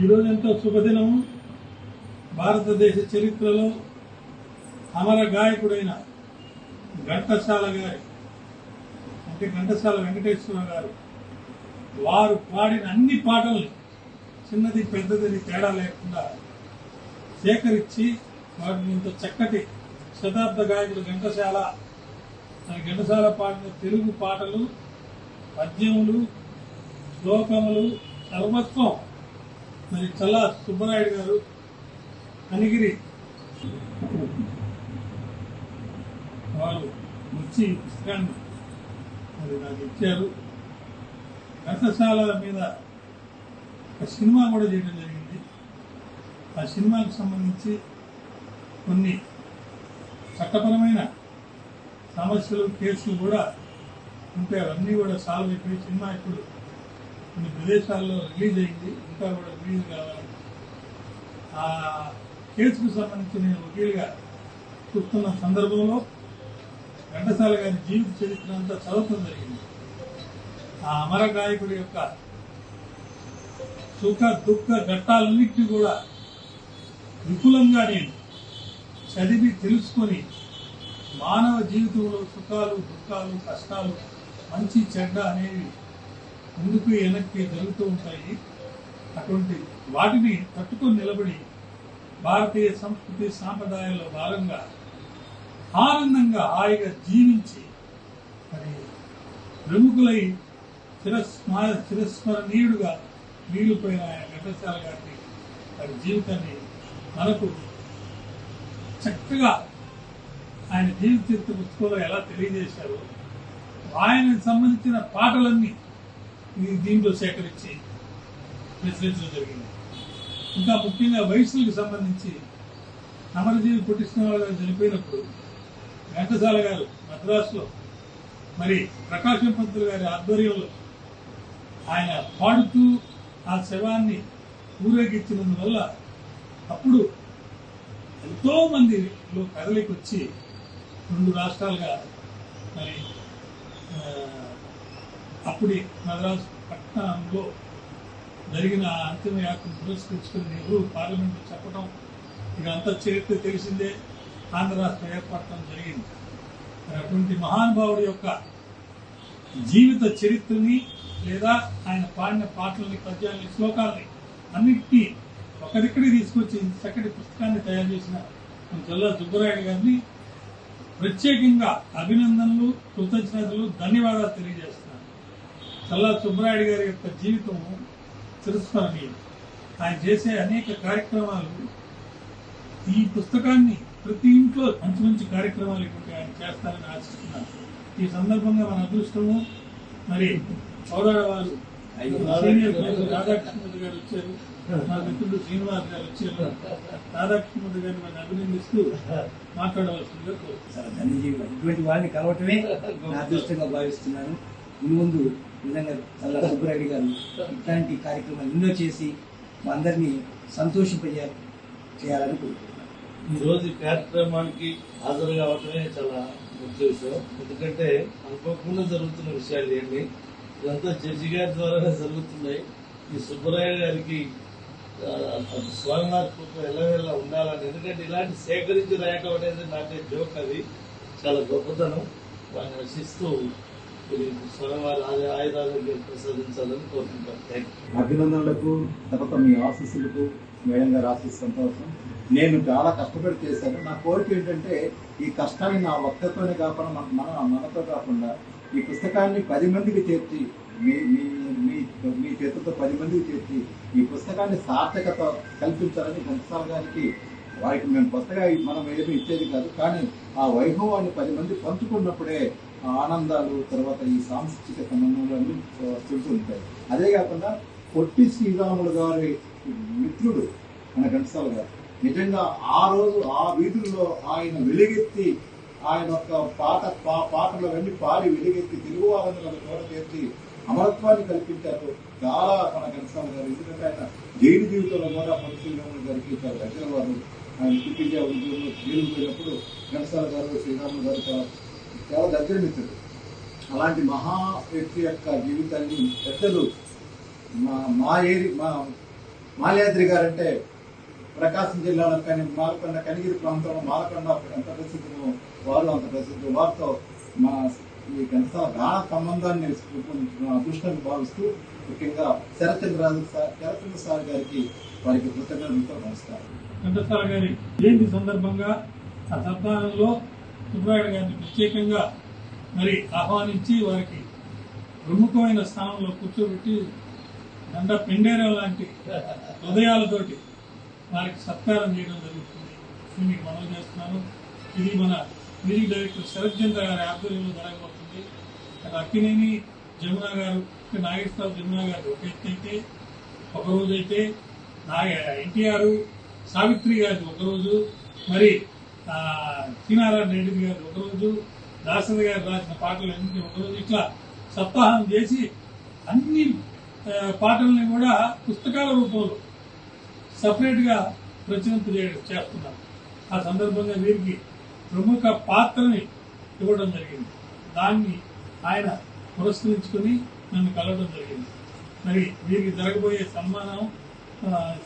ఈరోజు ఎంతో శుభదినము. భారతదేశ చరిత్రలో అమర గాయకుడైన ఘంటసాల గారి అంటే ఘంటసాల వెంకటేశ్వర గారు వారు పాడిన అన్ని పాటల్ని చిన్నది పెద్దది తేడా లేకుండా సేకరించి వారిని ఇంత చక్కటి శతాబ్ద గాయకుడు ఘంటసాల ఘంటసాల పాడిన తెలుగు పాటలు పద్యములు శ్లోకములు సర్వత్వం మరి చల్లా సుబ్బనాయుడు గారు అనిగిరి వారు వచ్చి పుస్తకాన్ని మరి నాకు ఇచ్చారు. ఘంటసాల మీద ఒక సినిమా కూడా చేయడం జరిగింది. ఆ సినిమాకు సంబంధించి కొన్ని చట్టపరమైన సమస్యలు కేసులు కూడా ఉంటే అవన్నీ కూడా సాల్వ్ అయిపోయి సినిమా ఇప్పుడు కొన్ని ప్రదేశాల్లో రిలీజ్ అయింది. ఇంకా కూడా రిలీజ్ కావాలి. ఆ కేసుకు సంబంధించి నేను వకీలుగా చూస్తున్న సందర్భంలో ఘంటసాల గారి జీవిత చరిత్ర అంతా చదవటం జరిగింది. ఆ అమర గాయకుడి యొక్క సుఖ దుఃఖ ఘట్టాలన్నింటినీ కూడా విపులంగా నేను చదివి తెలుసుకొని మానవ జీవితంలో సుఖాలు దుఃఖాలు కష్టాలు మంచి చెడ్డ అనేవి ముందుకు వెనక్కి జరుగుతూ ఉంటాయి. అటువంటి వాటిని తట్టుకొని నిలబడి భారతీయ సంస్కృతి సాంప్రదాయాల్లో భాగంగా ఆనందంగా హాయిగా జీవించి మరి ప్రముఖులై చిరస్మ చిరస్మరణీయుడుగా మిగిలిపోయిన ఆయన ఘంటసాల గారి వారి జీవితాన్ని మనకు చక్కగా ఆయన జీవిత చరిత్ర పుస్తకంలో ఎలా తెలియజేశారో ఆయనకు సంబంధించిన పాటలన్నీ దీంట్లో సేకరించి ప్రచురించడం జరిగింది. ఇంకా ముఖ్యంగా వయసులకు సంబంధించి అమరజీవి పుట్టిస్తున్న గారు చనిపోయినప్పుడు ఘంటసాల గారు మద్రాసులో మరి ప్రకాశం పంతులు గారి ఆధ్వర్యంలో ఆయన పాడుతూ ఆ శవాన్ని ఊరేగించినందువల్ల అప్పుడు ఎంతో మందిలో కదలికి వచ్చి రెండు రాష్ట్రాలుగా మరి అప్పుడి మద్రాసు పట్టణంలో జరిగిన ఆ అంతిమ యాత్రను పురస్కరించుకుని నెహ్రూ పార్లమెంట్లో చెప్పడం ఇదంతా చరిత్ర తెలిసిందే ఆంధ్ర రాష్ట్ర ఏర్పడటం జరిగింది. అటువంటి మహానుభావుడి యొక్క జీవిత చరిత్రని లేదా ఆయన పాడిన పాటలని పద్యాలని శ్లోకాలని అన్నిటినీ ఒకరిక్కడికి తీసుకొచ్చి చక్కటి పుస్తకాన్ని తయారు చేసిన మన సుబ్బరాయుడు గారిని ప్రత్యేకంగా అభినందనలు కృతజ్ఞతలు ధన్యవాదాలు తెలియజేస్తాను చల్లా సుబ్బరాయుడు గారి యొక్క జీవితం చిరస్మరణీయం ఆయన చేసే అనేక కార్యక్రమాలు ఈ పుస్తకాన్ని ప్రతి ఇంట్లో మంచి మంచి కార్యక్రమాలు ఇటువంటి ఆయన చేస్తారని ఆశిస్తున్నాను. ఈ సందర్భంగా మన అదృష్టము మరి పౌరాడ వారు సీనియర్ రాధాకృష్ణమూర్తి గారు వచ్చారు మా మిత్రుడు శ్రీనివాస్ గారు వచ్చారు. రాధాకృష్ణమూర్తి గారిని మనం అభినందిస్తూ మాట్లాడవలసిందిగా ధన్యజీవి ఇటువంటి వారిని కలవటమే అదృష్టంగా భావిస్తున్నాను. ముందు నిజంగా చల్ల సుబ్బరెడ్డి గారు ఇట్లాంటి కార్యక్రమాలు ఎన్నో చేసి మా అందరినీ సంతోషింపజేయాలి చేయాలని కోరుకుంటున్నాను. ఈ రోజు కార్యక్రమానికి హాజరు కావటమే చాలా ముఖ్య విషయం ఎందుకంటే అనుకోకుండా జరుగుతున్న విషయాలు ఏంటి ఇదంతా జడ్జి గారి ద్వారానే జరుగుతున్నాయి. ఈ సుబ్బరాయ గారికి ఆ, స్వామివారి ఎలా ఎల్లవేళ ఉండాలని ఎందుకంటే ఇలాంటి సేకరించి రాయటం అనేది నాకే జోక్ అది. చాలా గొప్పతనం. వారిని రచిస్తూ ఇది ప్రసాదించాలని కోరుకుంటాను అభినందనలకు తర్వాత మీ ఆశీస్సులకు మేడం గారు ఆశీస్ సంతోషం. నేను చాలా కష్టపడి చేశాను. నా కోరిక ఏంటంటే ఈ కష్టాన్ని నా ఒక్కతోనే కాకుండా మన మన మనతో కాకుండా ఈ పుస్తకాన్ని పది మందికి చేర్చి మీ మీ మీ మీ చేతులతో పది మందికి చేర్చి ఈ పుస్తకాన్ని సార్థకత కల్పించాలని ఘంటసాల గారికి వారికి మేము కొత్తగా మనం ఏమీ ఇచ్చేది కాదు. కానీ ఆ వైభవాన్ని పది మంది పంచుకున్నప్పుడే ఆనందాలు తర్వాత ఈ సాంస్కృతిక సంబంధాలు అన్ని ఉంటాయి. అదే కాకుండా పొట్టి శ్రీరాములు గారి మిత్రుడు మన ఘంటసాల గారు. నిజంగా ఆ రోజు ఆ వీధుల్లో ఆయన వెలుగెత్తి ఆయన యొక్క పాట పా- పాటలు అవన్నీ పాడి వెలుగెత్తి తెలుగు వారిని తోట చోట చేర్చి అమరత్వాన్ని కల్పించారు. చాలా మన ఘంటసాల గారు. ఎందుకంటే ఆయన జైలు జీవితంలో కూడా పొట్టి శ్రీరాములు గారికి చాలా దగ్గర వారు ఆయన పిపిజే ఉద్యోగంలో జైలు పోయినప్పుడు ఘంటసాల గారు శ్రీరాములు గారు చాలా చాలా దగ్గర మిత్రుడు అలాంటి మహా వ్యక్తి యొక్క జీవితాన్ని పెద్దలు మా మా ఏరి మా మాల్యాద్రి గారు అంటే ప్రకాశం జిల్లాలో కానీ మాలకొండ కనిగిరి ప్రాంతంలో మాలకొండ ఎంత ప్రసిద్ధమో వారు అంత ప్రసిద్ధి వారితో మా ఈ గంట గాఢ సంబంధాన్ని అదృష్టాన్ని భావిస్తూ ముఖ్యంగా శరత్చంద్రరాజు సార్ శరత్చంద్ర సార్ గారికి వారికి కృతజ్ఞతలతో నమస్కారం. ఘంటసాల గారి జయంతి సందర్భంగా ఆ సప్తాహంలో సుబ్రాయుడు గారిని ప్రత్యేకంగా మరి ఆహ్వానించి వారికి ప్రముఖమైన స్థానంలో కూర్చోబెట్టి దండ పిండేరం లాంటి హృదయాలతోటి వారికి సత్కారం చేయడం జరుగుతుంది. మీకు మనవి చేస్తున్నాను. ఇది మన మ్యూజిక్ డైరెక్టర్ శరత్ చంద్ర గారి ఆధ్వర్యంలో జరగబోతుంది. అక్కినేని జమున గారు నాగేశ్వరరావు జమున గారు ఒక ఎత్తు అయితే ఒక రోజు అయితే ఎన్టీఆర్ సావిత్రి గారి ఒకరోజు. మరి సీనారాయణ రెడ్డి గారు ఒకరోజు దాసరి గారు రాసిన పాటలు అన్ని ఒకరోజు ఇట్లా సప్తాహం చేసి అన్ని పాటల్ని కూడా పుస్తకాల రూపంలో సపరేట్గా ప్రచురింప చేయడం చేస్తున్నారు. ఆ సందర్భంగా వీరికి ప్రముఖ పాత్రని ఇవ్వడం జరిగింది. దాన్ని ఆయన పురస్కరించుకుని నన్ను కలవడం జరిగింది. మరి వీరికి జరగబోయే సన్మానం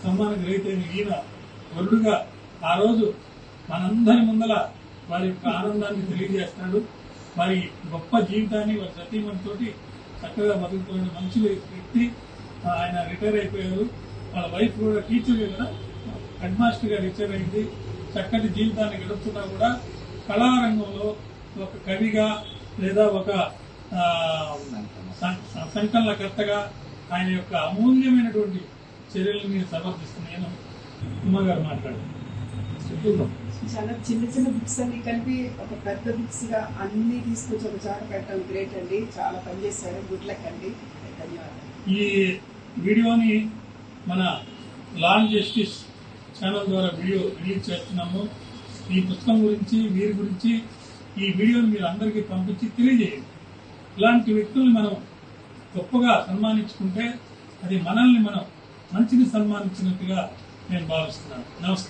సన్మాన గ్రహీత ఈయన వరుడుగా ఆ రోజు మనందరి ముందల వారి యొక్క ఆనందాన్ని తెలియజేస్తాడు. వారి గొప్ప జీవితాన్ని వారి సతీమణితోటి చక్కగా బతుకుతున్న మంచి వ్యక్తి. ఆయన రిటైర్ అయిపోయారు. వాళ్ళ వైఫ్ కూడా టీచర్ కదా. హెడ్ మాస్టర్గా రిటైర్ అయింది. చక్కటి జీవితాన్ని గడుపుతున్నా కూడా కళారంగంలో ఒక కవిగా లేదా ఒక ఆ, సంకలనకర్తగా ఆయన యొక్క అమూల్యమైనటువంటి చర్యలను నేను సమర్థిస్తున్నాను ఉమ్మగారు మాట్లాడారు. చెప్తున్నాం చాలా చిన్న చిన్న బుక్స్ అన్ని కలిపి ఒక పెద్ద బుక్స్గా అన్ని తీసుకొచ్చి ఒక చాట పెట్టడం గ్రేట్ అండి. చాలా పనిచేశారు గుడ్ లక్ అండి. ధన్యవాదాలు. ఈ వీడియోని మన లాన్ జస్టిస్ ఛానల్ ద్వారా వీడియో రిలీజ్ చేస్తున్నాము. ఈ పుస్తకం గురించి వీరి గురించి ఈ వీడియోని మీరు అందరికీ పంపించి తెలియజేయండి. ఇలాంటి వ్యక్తుల్ని మనం గొప్పగా సన్మానించుకుంటే అది మనల్ని మనం మంచిని సన్మానించినట్టుగా నేను భావిస్తున్నాను. నమస్కారం.